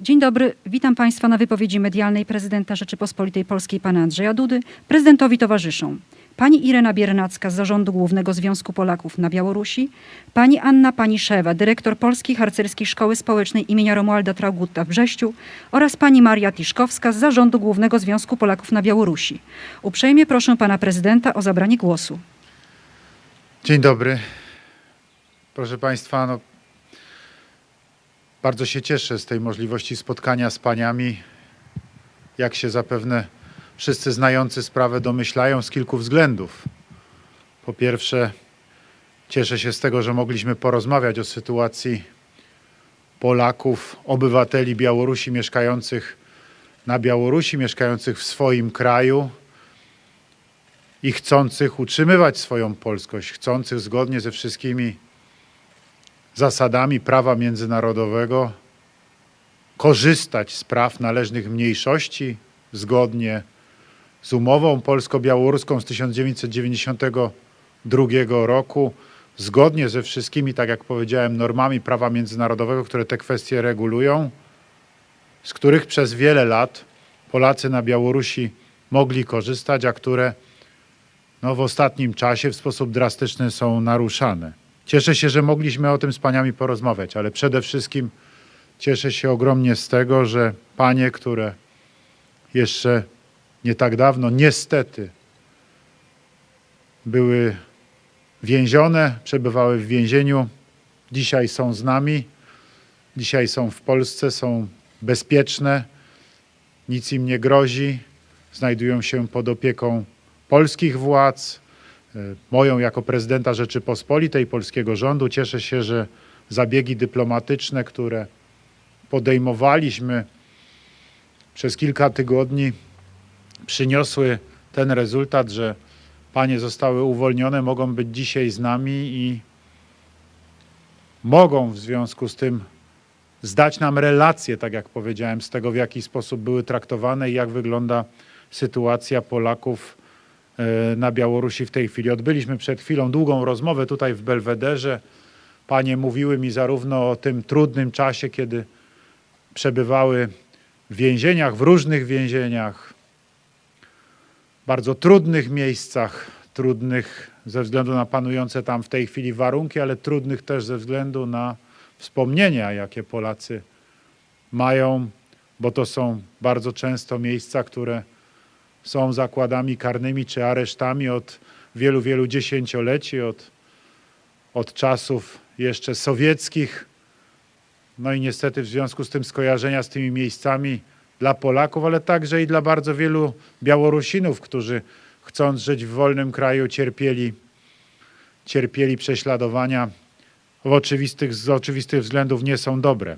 Dzień dobry, witam Państwa na wypowiedzi medialnej prezydenta Rzeczypospolitej Polskiej pana Andrzeja Dudy. Prezydentowi towarzyszą pani Irena Biernacka z Zarządu Głównego Związku Polaków na Białorusi, pani Anna Paniszewa, dyrektor Polskiej Harcerskiej Szkoły Społecznej imienia Romualda Traugutta w Brześciu oraz pani Maria Tiszkowska z Zarządu Głównego Związku Polaków na Białorusi. Uprzejmie proszę pana prezydenta o zabranie głosu. Dzień dobry. Proszę Państwa, no, bardzo się cieszę z tej możliwości spotkania z Paniami. Jak się zapewne wszyscy znający sprawę domyślają, z kilku względów. Po pierwsze, cieszę się z tego, że mogliśmy porozmawiać o sytuacji Polaków, obywateli Białorusi mieszkających na Białorusi, mieszkających w swoim kraju i chcących utrzymywać swoją polskość, chcących zgodnie ze wszystkimi zasadami prawa międzynarodowego korzystać z praw należnych mniejszości zgodnie z umową polsko-białoruską z 1992 roku, zgodnie ze wszystkimi, tak jak powiedziałem, normami prawa międzynarodowego, które te kwestie regulują, z których przez wiele lat Polacy na Białorusi mogli korzystać, a które no, w ostatnim czasie w sposób drastyczny są naruszane. Cieszę się, że mogliśmy o tym z paniami porozmawiać, ale przede wszystkim cieszę się ogromnie z tego, że panie, które jeszcze nie tak dawno niestety były więzione, przebywały w więzieniu, dzisiaj są z nami, dzisiaj są w Polsce, są bezpieczne, nic im nie grozi, znajdują się pod opieką polskich władz, moją jako prezydenta Rzeczypospolitej, polskiego rządu. Cieszę się, że zabiegi dyplomatyczne, które podejmowaliśmy przez kilka tygodni, przyniosły ten rezultat, że panie zostały uwolnione, mogą być dzisiaj z nami i mogą w związku z tym zdać nam relację, tak jak powiedziałem, z tego, w jaki sposób były traktowane i jak wygląda sytuacja Polaków e, na Białorusi w tej chwili. Odbyliśmy przed chwilą długą rozmowę tutaj w Belwederze. Panie mówiły mi zarówno o tym trudnym czasie, kiedy przebywały w więzieniach, w różnych więzieniach, bardzo trudnych miejscach, trudnych ze względu na panujące tam w tej chwili warunki, ale trudnych też ze względu na wspomnienia, jakie Polacy mają, bo to są bardzo często miejsca, które są zakładami karnymi czy aresztami od wielu, wielu dziesięcioleci, od, od czasów jeszcze sowieckich. No i niestety w związku z tym skojarzenia z tymi miejscami dla Polaków, ale także i dla bardzo wielu Białorusinów, którzy chcąc żyć w wolnym kraju cierpieli, cierpieli prześladowania w oczywistych, z oczywistych względów nie są dobre.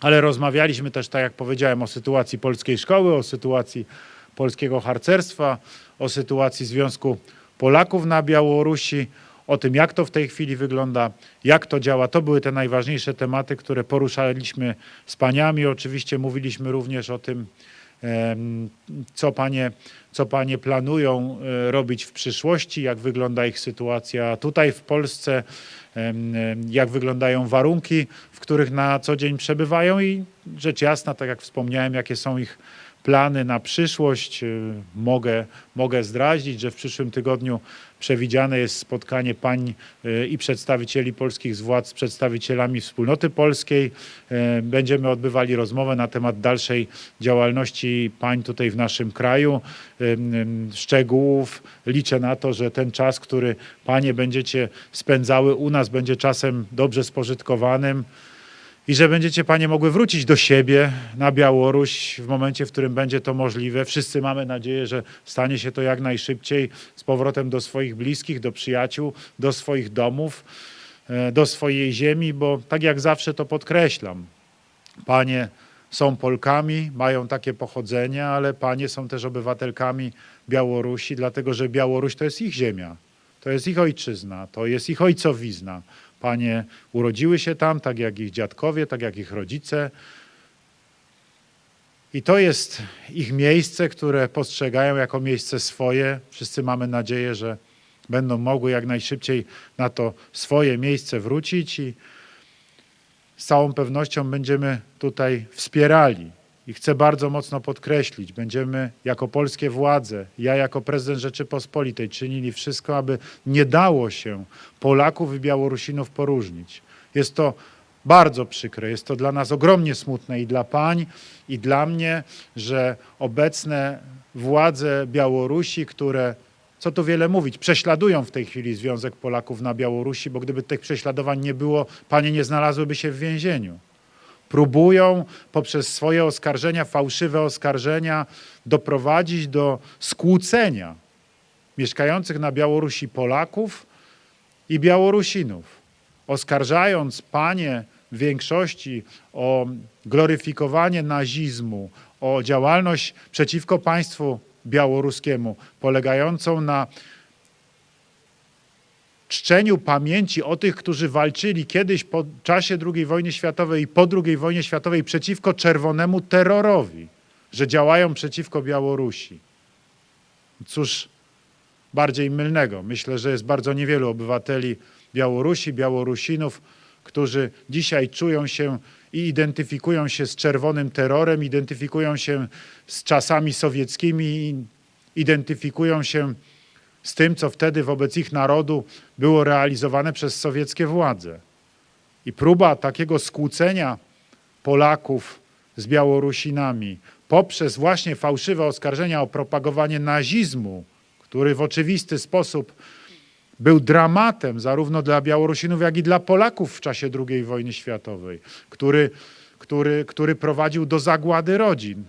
Ale rozmawialiśmy też, tak jak powiedziałem, o sytuacji polskiej szkoły, o sytuacji polskiego harcerstwa, o sytuacji Związku Polaków na Białorusi, o tym, jak to w tej chwili wygląda, jak to działa. To były te najważniejsze tematy, które poruszaliśmy z paniami. Oczywiście mówiliśmy również o tym, co panie, co panie planują e, robić w przyszłości, jak wygląda ich sytuacja tutaj w Polsce, jak wyglądają warunki, w których na co dzień przebywają i rzecz jasna, tak jak wspomniałem, jakie są ich plany na przyszłość. Y, Mogę, mogę zdradzić, że w przyszłym tygodniu przewidziane jest spotkanie pań y, i przedstawicieli polskich władz z przedstawicielami wspólnoty polskiej. Y, Będziemy odbywali rozmowę na temat dalszej działalności pań tutaj w naszym kraju, szczegółów. Liczę na to, że ten czas, który panie będziecie spędzały u nas, będzie czasem dobrze spożytkowanym i że będziecie Panie mogły wrócić do siebie na Białoruś w momencie, w którym będzie to możliwe. Wszyscy mamy nadzieję, że stanie się to jak najszybciej z powrotem do swoich bliskich, do przyjaciół, do swoich domów, e, do swojej ziemi, bo tak jak zawsze to podkreślam, Panie są Polkami, mają takie pochodzenie, ale Panie są też obywatelkami Białorusi, dlatego że Białoruś to jest ich ziemia, to jest ich ojczyzna, to jest ich ojcowizna. Panie urodziły się tam, tak jak ich dziadkowie, tak jak ich rodzice. I to jest ich miejsce, które postrzegają jako miejsce swoje. Wszyscy mamy nadzieję, że będą mogły jak najszybciej na to swoje miejsce wrócić i z całą pewnością będziemy tutaj wspierali. I chcę bardzo mocno podkreślić, będziemy jako polskie władze, ja jako prezydent Rzeczypospolitej czynili wszystko, aby nie dało się Polaków i Białorusinów poróżnić. Jest to bardzo przykre, jest to dla nas ogromnie smutne i dla pań, i dla mnie, że obecne władze Białorusi, które co tu wiele mówić, prześladują w tej chwili Związek Polaków na Białorusi, bo gdyby tych prześladowań nie było, panie nie znalazłyby się w więzieniu. Próbują poprzez swoje oskarżenia, fałszywe oskarżenia, doprowadzić do skłócenia mieszkających na Białorusi Polaków i Białorusinów, oskarżając panie większości o gloryfikowanie nazizmu, o działalność przeciwko państwu białoruskiemu, polegającą na czczeniu pamięci o tych, którzy walczyli kiedyś po czasie II wojny światowej i po II wojnie światowej przeciwko czerwonemu terrorowi, że działają przeciwko Białorusi. Cóż bardziej mylnego. Myślę, że jest bardzo niewielu obywateli Białorusi, Białorusinów, którzy dzisiaj czują się i identyfikują się z czerwonym terrorem, identyfikują się z czasami sowieckimi, identyfikują się z tym, co wtedy wobec ich narodu było realizowane przez sowieckie władze. I próba takiego skłócenia Polaków z Białorusinami poprzez właśnie fałszywe oskarżenia o propagowanie nazizmu, który w oczywisty sposób był dramatem zarówno dla Białorusinów, jak i dla Polaków w czasie II wojny światowej, który, który, który prowadził do zagłady rodzin.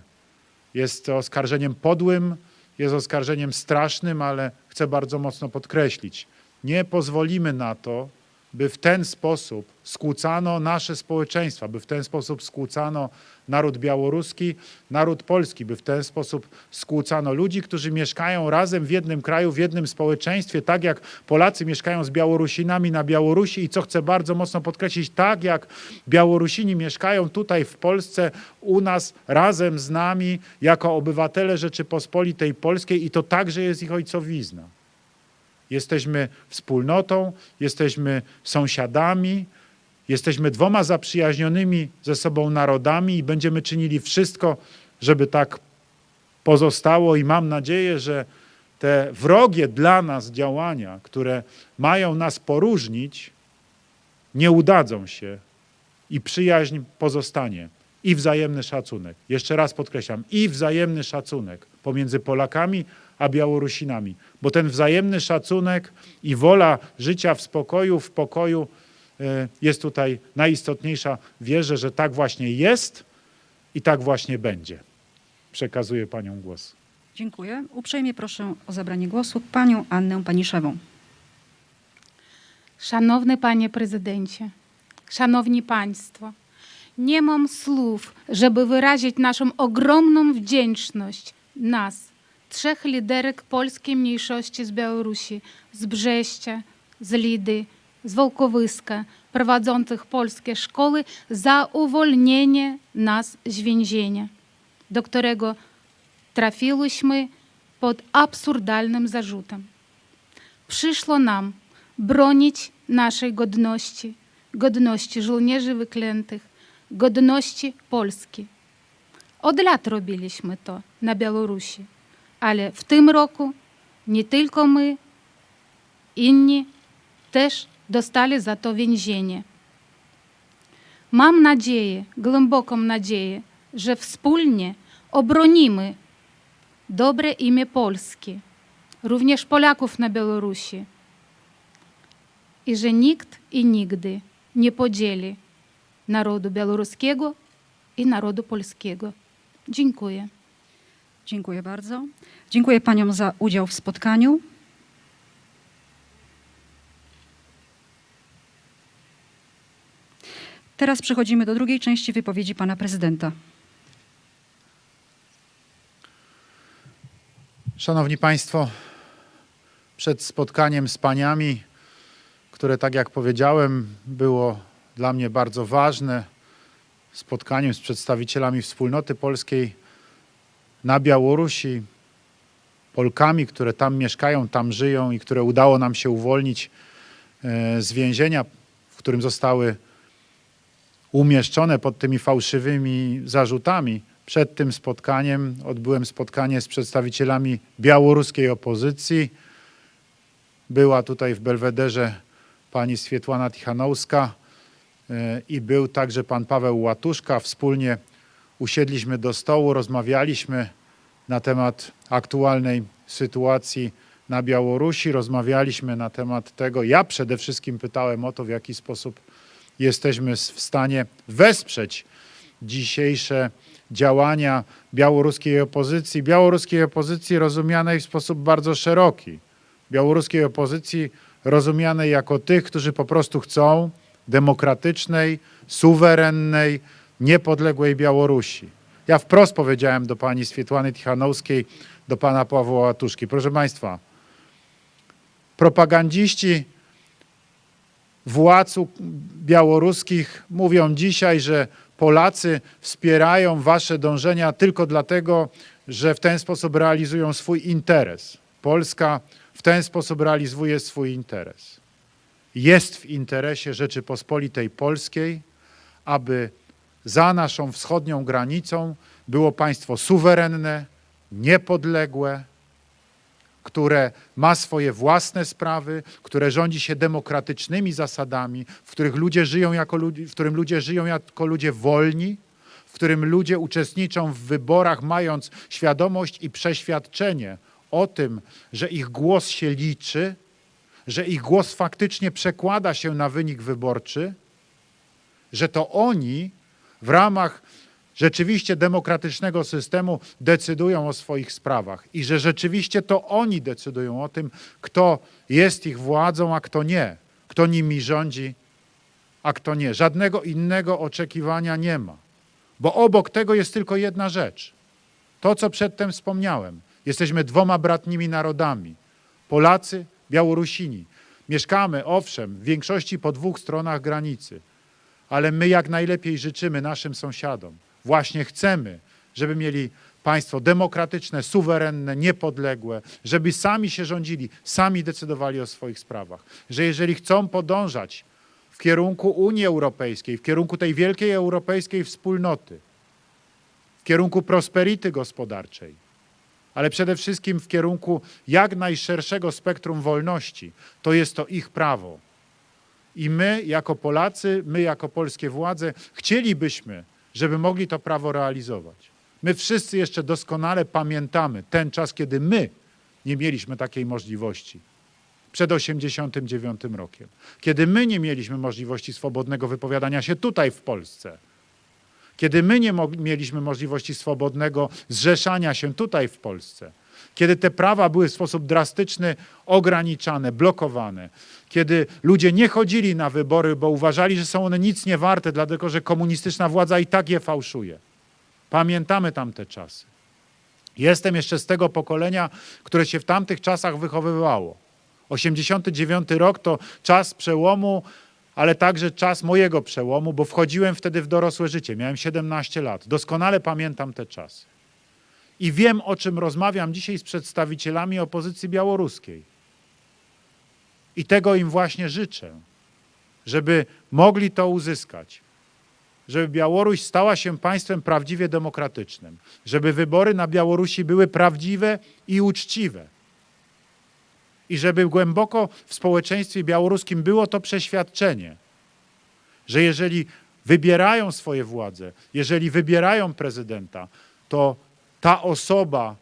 Jest oskarżeniem podłym, jest oskarżeniem strasznym, ale chcę bardzo mocno podkreślić, nie pozwolimy na to, by w ten sposób skłócano nasze społeczeństwa, by w ten sposób skłócano naród białoruski, naród polski, by w ten sposób skłócano ludzi, którzy mieszkają razem w jednym kraju, w jednym społeczeństwie, tak jak Polacy mieszkają z Białorusinami na Białorusi i co chcę bardzo mocno podkreślić, tak jak Białorusini mieszkają tutaj w Polsce u nas razem z nami jako obywatele Rzeczypospolitej Polskiej i to także jest ich ojcowizna. Jesteśmy wspólnotą, jesteśmy sąsiadami, jesteśmy dwoma zaprzyjaźnionymi ze sobą narodami i będziemy czynili wszystko, żeby tak pozostało i mam nadzieję, że te wrogie dla nas działania, które mają nas poróżnić, nie udadzą się i przyjaźń pozostanie i wzajemny szacunek. Jeszcze raz podkreślam, i wzajemny szacunek pomiędzy Polakami a Białorusinami, bo ten wzajemny szacunek i wola życia w spokoju, w pokoju e, jest tutaj najistotniejsza. Wierzę, że tak właśnie jest i tak właśnie będzie. Przekazuję panią głos. Dziękuję. Uprzejmie proszę o zabranie głosu panią Annę Paniszewą. Szanowny panie prezydencie, szanowni państwo, nie mam słów, żeby wyrazić naszą ogromną wdzięczność nas, trzech liderek polskiej mniejszości z Białorusi, z Brześcia, z Lidy, z Wołkowyska, prowadzących polskie szkoły za uwolnienie nas z więzienia, do którego trafiłyśmy pod absurdalnym zarzutem. Przyszło nam bronić naszej godności, godności żołnierzy wyklętych, godności Polski. Od lat robiliśmy to na Białorusi, ale w tym roku nie tylko my, inni też dostali za to więzienie. Mam nadzieję, głęboką nadzieję, że wspólnie obronimy dobre imię Polski, również Polaków na Białorusi i że nikt i nigdy nie podzieli narodu białoruskiego i narodu polskiego. Dziękuję. Dziękuję bardzo. Dziękuję paniom za udział w spotkaniu. Teraz przechodzimy do drugiej części wypowiedzi pana prezydenta. Szanowni Państwo, przed spotkaniem z paniami, które, tak jak powiedziałem, było dla mnie bardzo ważne, spotkaniem z przedstawicielami wspólnoty polskiej na Białorusi, Polkami, które tam mieszkają, tam żyją i które udało nam się uwolnić e, z więzienia, w którym zostały umieszczone pod tymi fałszywymi zarzutami. Przed tym spotkaniem odbyłem spotkanie z przedstawicielami białoruskiej opozycji. Była tutaj w Belwederze pani Swietłana Tichanowska e, i był także pan Paweł Łatuszka. Wspólnie usiedliśmy do stołu, rozmawialiśmy na temat aktualnej sytuacji na Białorusi, rozmawialiśmy na temat tego. Ja przede wszystkim pytałem o to, w jaki sposób jesteśmy w stanie wesprzeć dzisiejsze działania białoruskiej opozycji, białoruskiej opozycji rozumianej w sposób bardzo szeroki, białoruskiej opozycji rozumianej jako tych, którzy po prostu chcą demokratycznej, suwerennej, niepodległej Białorusi. Ja wprost powiedziałem do pani Swietłany Tichanowskiej, do pana Pawła Łatuszki, proszę państwa, propagandziści władz białoruskich mówią dzisiaj, że Polacy wspierają wasze dążenia tylko dlatego, że w ten sposób realizują swój interes. Polska w ten sposób realizuje swój interes. Jest w interesie Rzeczypospolitej Polskiej, aby za naszą wschodnią granicą było państwo suwerenne, niepodległe, które ma swoje własne sprawy, które rządzi się demokratycznymi zasadami, w których ludzie żyją jako ludzie, w którym ludzie żyją jako ludzie wolni, w którym ludzie uczestniczą w wyborach, mając świadomość i przeświadczenie o tym, że ich głos się liczy, że ich głos faktycznie przekłada się na wynik wyborczy, że to oni w ramach rzeczywiście demokratycznego systemu decydują o swoich sprawach i że rzeczywiście to oni decydują o tym, kto jest ich władzą, a kto nie, kto nimi rządzi, a kto nie. Żadnego innego oczekiwania nie ma, bo obok tego jest tylko jedna rzecz. To, co przedtem wspomniałem. Jesteśmy dwoma bratnimi narodami. Polacy, Białorusini. Mieszkamy, owszem, w większości po dwóch stronach granicy, ale my jak najlepiej życzymy naszym sąsiadom. Właśnie chcemy, żeby mieli państwo demokratyczne, suwerenne, niepodległe, żeby sami się rządzili, sami decydowali o swoich sprawach. Że jeżeli chcą podążać w kierunku Unii Europejskiej, w kierunku tej wielkiej europejskiej wspólnoty, w kierunku prosperity gospodarczej, ale przede wszystkim w kierunku jak najszerszego spektrum wolności, to jest to ich prawo. I my, jako Polacy, my, jako polskie władze, chcielibyśmy, żeby mogli to prawo realizować. My wszyscy jeszcze doskonale pamiętamy ten czas, kiedy my nie mieliśmy takiej możliwości. Przed 89 rokiem. Kiedy my nie mieliśmy możliwości swobodnego wypowiadania się tutaj w Polsce. Kiedy my nie mieliśmy możliwości swobodnego zrzeszania się tutaj w Polsce. Kiedy te prawa były w sposób drastyczny ograniczane, blokowane. Kiedy ludzie nie chodzili na wybory, bo uważali, że są one nic nie warte, dlatego że komunistyczna władza i tak je fałszuje. Pamiętamy tamte czasy. Jestem jeszcze z tego pokolenia, które się w tamtych czasach wychowywało. 89 rok to czas przełomu, ale także czas mojego przełomu, bo wchodziłem wtedy w dorosłe życie. Miałem 17 lat. Doskonale pamiętam te czasy. I wiem, o czym rozmawiam dzisiaj z przedstawicielami opozycji białoruskiej. I tego im właśnie życzę, żeby mogli to uzyskać. Żeby Białoruś stała się państwem prawdziwie demokratycznym. Żeby wybory na Białorusi były prawdziwe i uczciwe. I żeby głęboko w społeczeństwie białoruskim było to przeświadczenie, że jeżeli wybierają swoje władze, jeżeli wybierają prezydenta, to ta osoba,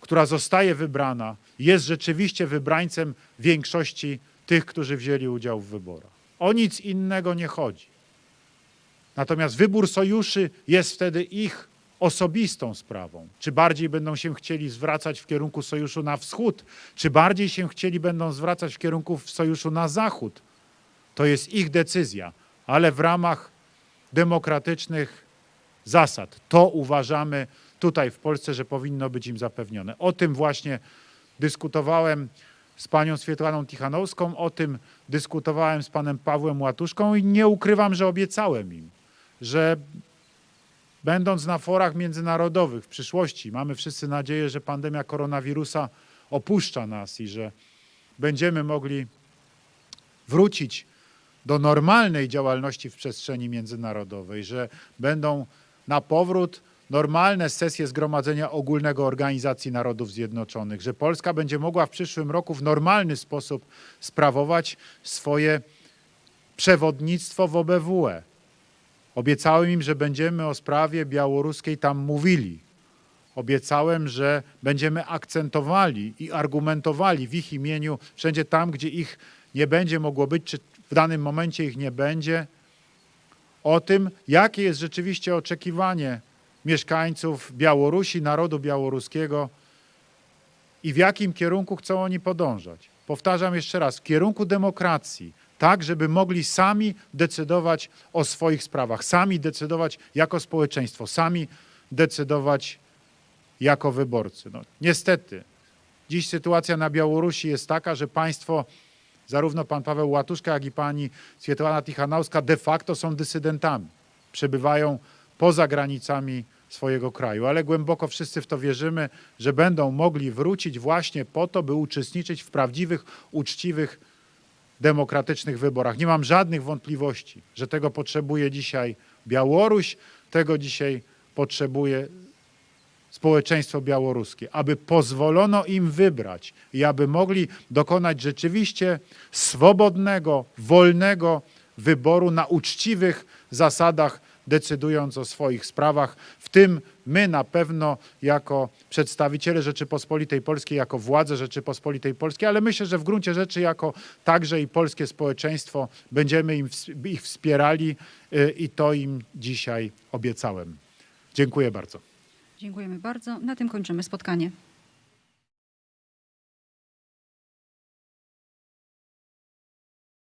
która zostaje wybrana, jest rzeczywiście wybrańcem większości tych, którzy wzięli udział w wyborach. O nic innego nie chodzi. Natomiast wybór sojuszy jest wtedy ich osobistą sprawą. Czy bardziej będą się chcieli zwracać w kierunku sojuszu na wschód, czy bardziej się chcieli będą zwracać w kierunku sojuszu na zachód, to jest ich decyzja, ale w ramach demokratycznych zasad. To uważamy tutaj w Polsce, że powinno być im zapewnione. O tym właśnie dyskutowałem z panią Swietłaną Tichanowską, o tym dyskutowałem z panem Pawłem Łatuszką i nie ukrywam, że obiecałem im, że będąc na forach międzynarodowych w przyszłości, mamy wszyscy nadzieję, że pandemia koronawirusa opuszcza nas i że będziemy mogli wrócić do normalnej działalności w przestrzeni międzynarodowej, że będą na powrót normalne sesje Zgromadzenia Ogólnego Organizacji Narodów Zjednoczonych, że Polska będzie mogła w przyszłym roku w normalny sposób sprawować swoje przewodnictwo w OBWE. Obiecałem im, że będziemy o sprawie białoruskiej tam mówili. Obiecałem, że będziemy akcentowali i argumentowali w ich imieniu wszędzie tam, gdzie ich nie będzie mogło być, czy w danym momencie ich nie będzie, o tym, jakie jest rzeczywiście oczekiwanie mieszkańców Białorusi, narodu białoruskiego i w jakim kierunku chcą oni podążać. Powtarzam jeszcze raz, w kierunku demokracji, tak, żeby mogli sami decydować o swoich sprawach, sami decydować jako społeczeństwo, sami decydować jako wyborcy. No, niestety, dziś sytuacja na Białorusi jest taka, że państwo, zarówno pan Paweł Łatuszka, jak i pani Swietłana Tichanowska de facto są dysydentami. Przebywają poza granicami swojego kraju, ale głęboko wszyscy w to wierzymy, że będą mogli wrócić właśnie po to, by uczestniczyć w prawdziwych, uczciwych, demokratycznych wyborach. Nie mam żadnych wątpliwości, że tego potrzebuje dzisiaj Białoruś, tego dzisiaj potrzebuje społeczeństwo białoruskie, aby pozwolono im wybrać i aby mogli dokonać rzeczywiście swobodnego, wolnego wyboru na uczciwych zasadach, decydując o swoich sprawach, w tym my na pewno jako przedstawiciele Rzeczypospolitej Polskiej, jako władze Rzeczypospolitej Polskiej, ale myślę, że w gruncie rzeczy jako także i polskie społeczeństwo będziemy im, ich wspierali y, i to im dzisiaj obiecałem. Dziękuję bardzo. Dziękujemy bardzo. Na tym kończymy spotkanie.